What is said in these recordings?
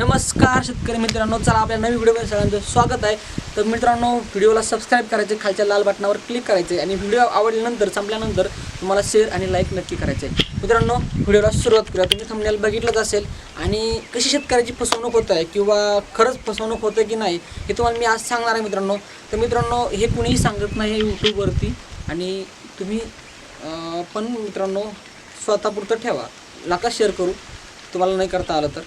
नमस्कार शेतकरी मित्रांनो चला आपल्या नवीन व्हिडिओमध्ये सगळ्यांचं स्वागत आहे. तर मित्रांनो व्हिडिओला सबस्क्राईब करायचे खालच्या लाल बटनावर क्लिक करायचे आणि व्हिडिओ आवडल्यानंतर संपल्यानंतर तुम्हाला शेअर आणि लाईक नक्की करायचे. मित्रांनो व्हिडिओला सुरुवात करूया. तुम्ही थंबनेल बघितलंच असेल आणि कशी शेतकऱ्याची फसवणूक होत आहे किंवा खरंच फसवणूक होतं की नाही हे तुम्हाला मी आज सांगणार आहे मित्रांनो. तर मित्रांनो हे कुणीही सांगत नाही यूट्यूबवरती आणि तुम्ही पण मित्रांनो स्वतःपुरतं ठेवा. नका शेअर करू. तुम्हाला नाही करता आलं तर.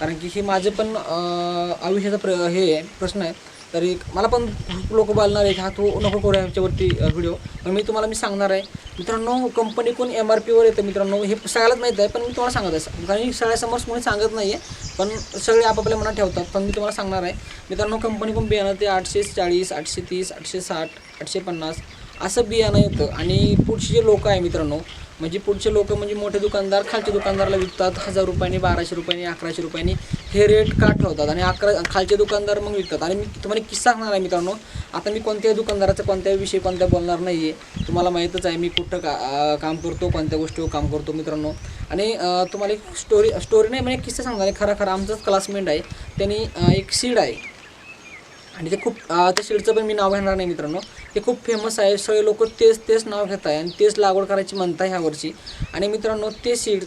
कारण की हे माझे पण आयुष्याचा प्र हे आहे प्रश्न आहे. तरी मला पण खूप लोक बोलणार आहे की हा तू नको करू ह्याच्यावरती व्हिडिओ पण मी तुम्हाला मी सांगणार आहे मित्रांनो कंपनी कोण एम आर पीवर येतं मित्रांनो हे सगळ्यालाच माहीत आहे पण मी तुम्हाला सांगत आहे. कारण की सगळ्यासमोर कोणी सांगत नाही आहे पण सगळे आपापल्या मनात ठेवतात. पण मी तुम्हाला सांगणार आहे मित्रांनो कंपनी कोण बियाणं ते आठशे चाळीस आठशे तीस आठशे साठ आठशे पन्नास असं बियाणं येतं. आणि पुढचे जे लोक आहे मित्रांनो म्हणजे पुढचे लोक म्हणजे मोठे दुकानदार खालच्या दुकानदाराला विकतात हजार रुपयांनी बाराशे रुपयांनी अकराशे रुपयांनी. हे रेट का ठेवतात आणि अकरा खालचे दुकानदार मग विकतात. आणि मी तुम्हाला किस्सा सांगणार आहे मित्रांनो. आता मी कोणत्याही दुकानदाराचा कोणत्याही विषयी कोणत्या बोलणार नाही आहे तुम्हाला माहीतच आहे मी कुठं का काम करतो कोणत्या गोष्टीवर काम करतो मित्रांनो. आणि तुम्हाला एक स्टोरी स्टोरी नाही म्हणजे किस्सा सांगणार आहे खरा खरा आमचाच क्लासमेट आहे. त्यांनी एक सीड आहे. आणि ते खूप त्या सीडचं पण मी नाव घेणार नाही मित्रांनो. ते खूप फेमस आहे. सगळे लोक तेच तेच नाव घेत आहे आणि तेच लागवड करायची म्हणत ह्या वर्षी. आणि मित्रांनो ते सीड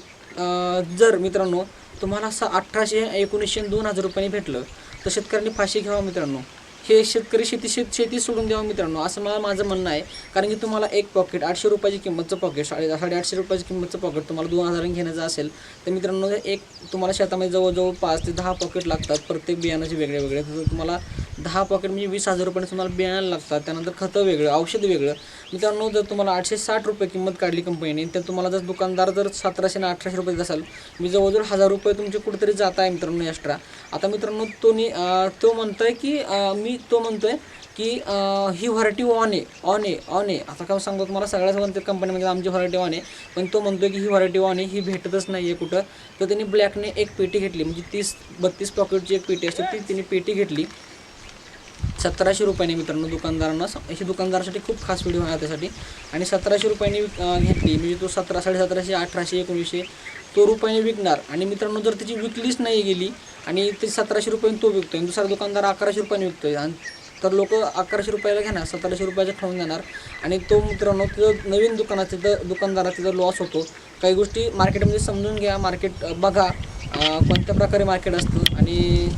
जर मित्रांनो तुम्हाला असं अठराशे एकोणीसशे दोन हजार रुपयांनी भेटलं तर शेतकऱ्यांनी फाशी घ्यावा मित्रांनो. हे शेतकरी शेती शेत शेती सोडून द्यावं मित्रांनो. असं मला माझं म्हणणं आहे. कारण की तुम्हाला एक पॉकेट आठशे रुपयाची किंमतचं पॉकेट साडे साडेआठशे रुपयाची किंमतचं पॉकेट तुम्हाला दोन हजारांनी घेण्याचं असेल तर मित्रांनो एक तुम्हाला शेतामध्ये जवळजवळ पाच ते दहा पॉकेट लागतात प्रत्येक बियाणाचे वेगळे वेगळे. तर तुम्हाला दहा पॉकेट म्हणजे वीस हजार रुपयाने तुम्हाला बियाणं लागतात. त्यानंतर खतं वेगळं औषध वेगळं. मित्रांनो जर तुम्हाला आठशे साठ रुपये किंमत काढली कंपनीने तर तुम्हाला जर दुकानदार जर सतराशे आणि अठराशे रुपये असाल मी जवळजवळ हजार रुपये तुमचे कुठेतरी जात आहे मित्रांनो एक्स्ट्रा आता मित्रांनो तो नि अं, तो म्हणतोय की मी मी तो म्हणतोय की ही व्हरायटी ऑन आहे ऑन आहे ऑन आहे. आता काय सांगतो तुम्हाला सगळ्याच म्हणते कंपनीमध्ये आमची व्हरायटी ऑन आहे. पण तो म्हणतोय की ही व्हरायटी ऑन आहे ही भेटतच नाही आहे कुठं. तर त्यांनी ब्लॅकने एक पेटी घेतली म्हणजे तीस बत्तीस पॉकेटची एक पेटी असते ती तिने पेटी घेतली. सतराशे रुपयाने मित्रांनो दुकानदारांना हे दुकानदारासाठी खूप खास व्हिडिओ आहे त्यासाठी. आणि सतराशे रुपयाने घेतली. म्हणजे तो सतरा साडेसतराशे अठराशे एकोणीसशे तो रुपयाने विकणार. आणि मित्रांनो जर त्याची विकलीच नाही गेली आणि ते सतराशे रुपयाने तो विकतो आणि दुसरा दुकानदार अकराशे रुपयाने विकतोय आणि तर लोक अकराशे रुपयाला घेणार सतराशे रुपयाचं ठेवून देणार आणि तो मित्रांनो तिथं नवीन दुकानाचं तिथं दुकानदाराचा जर लॉस होतो काही गोष्टी मार्केटमध्ये समजून घ्या. मार्केट बघा कोणत्या प्रकारे मार्केट असतं. आणि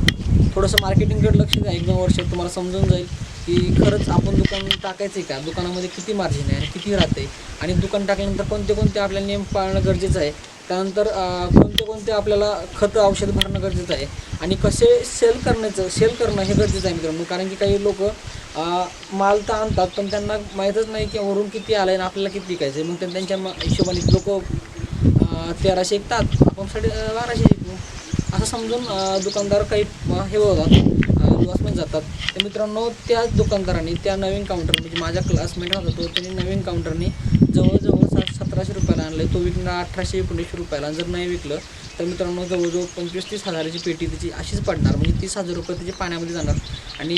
थोडंसं मार्केटिंगकडे लक्ष द्या. एक दोन वर्ष तुम्हाला समजून जाईल की खरंच आपण दुकान टाकायचं आहे का? दुकानामध्ये किती मार्जिन आहे आणि किती राहते? आणि दुकान टाकल्यानंतर कोणते कोणते आपल्याला नियम पाळणं गरजेचं आहे? त्यानंतर कोणते कोणते आपल्याला खतं औषध भरणं गरजेचं आहे? आणि कसे सेल करण्याचं सेल करणं हे गरजेचं आहे मित्रांनो. कारण की काही लोक माल तर आणतात पण त्यांना माहीतच नाही की वरून किती आलं आहे आणि आपल्याला किती विकायचं आहे मग त्यांच्या म- हिशोबाने लोक तेराशे विकतात आपण साडे बाराशे विकू असं समजून दुकानदार काही हे होतात लॉसमध्ये जातात. तर मित्रांनो त्या दुकानदारांनी त्या नवीन काउंटर म्हणजे माझ्या क्लासमेट होता तो त्यांनी नवीन काउंटरनी जवळजवळ सात सतराशे रुपयाला आणलं तो विकणार अठराशे एकोणीसशे रुपयाला. जर नाही विकलं तर मित्रांनो जवळजवळ पंचवीस तीस हजाराची पेटी त्याची अशीच पडणार. म्हणजे तीस हजार रुपये त्याचे पाण्यामध्ये जाणार. आणि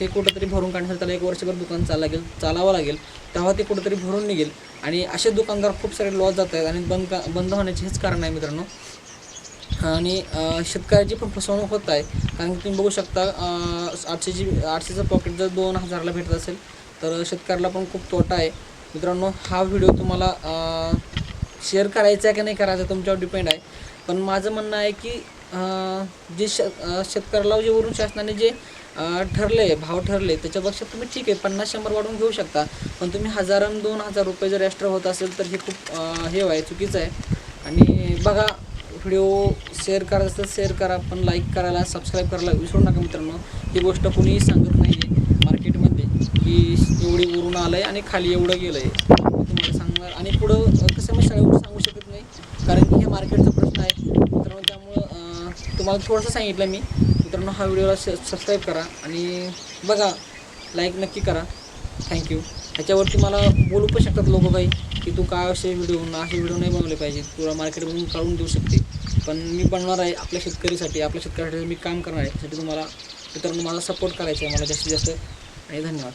हे कुठंतरी भरून काढण्यासाठी त्याला एक वर्षभर दुकान चाला लागेल चालावं लागेल. तेव्हा ते कुठंतरी भरून निघेल. आणि असे दुकानदार खूप सारे लॉस जात आहेत आणि बंद का बंद होण्याचे हेच कारण आहे मित्रांनो. आणि शेतकऱ्याची पण फसवणूक होत आहे. कारण की तुम्ही बघू शकता आठशेची आठशेचं पॉकेट जर दोन हजारला भेटत असेल तर शेतकऱ्याला पण खूप तोटा आहे. मित्रांनो हा व्हिडिओ तुम्हाला शेअर करायचा आहे की नाही करायचं तुमच्यावर डिपेंड आहे. पण माझं म्हणणं आहे की जे श शेतकऱ्याला जे वरून शासनाने जे ठरले भाव ठरले त्याच्यापेक्षा तुम्ही ठीक आहे. पन्नास शंभर वाढवून घेऊ शकता. पण तुम्ही हजारान दोन हजार रुपये जर एक्स्ट्रा होत असेल तर हे खूप हे आहे चुकीचं आहे. आणि बघा व्हिडिओ शेअर करायचं असेल शेअर करा. पण लाईक करायला सबस्क्राईब करायला विसरू नका मित्रांनो. ही गोष्ट कुणीही सांगत नाही आहे मार्केटमध्ये की एवढी वरून आलं आहे आणि खाली एवढं गेलं आहे आणि पुढं कसं मी सगळं सांगू शकत नाही. कारण की हे मार्केटचा प्रश्न आहे. मित्रांनो त्यामुळं तुम्हाला थोडंसं सांगितलं मी. मित्रांनो हा व्हिडिओला सबस्क्राईब करा आणि बघा. लाईक नक्की करा. थँक्यू ह्याच्यावरती मला बोलू पण शकतात लोक काही की तू काय असे व्हिडिओ असे व्हिडिओ नाही बनवले पाहिजे. तुला मार्केटमधून काढून देऊ शकते. पण मी बनणार आहे आपल्या शेतकरीसाठी. आपल्या शेतकऱ्यासाठी मी काम करणार आहे. त्यासाठी तुम्हाला मित्रांनो मला सपोर्ट करायचा आहे. मला जास्तीत जास्त. आणि धन्यवाद.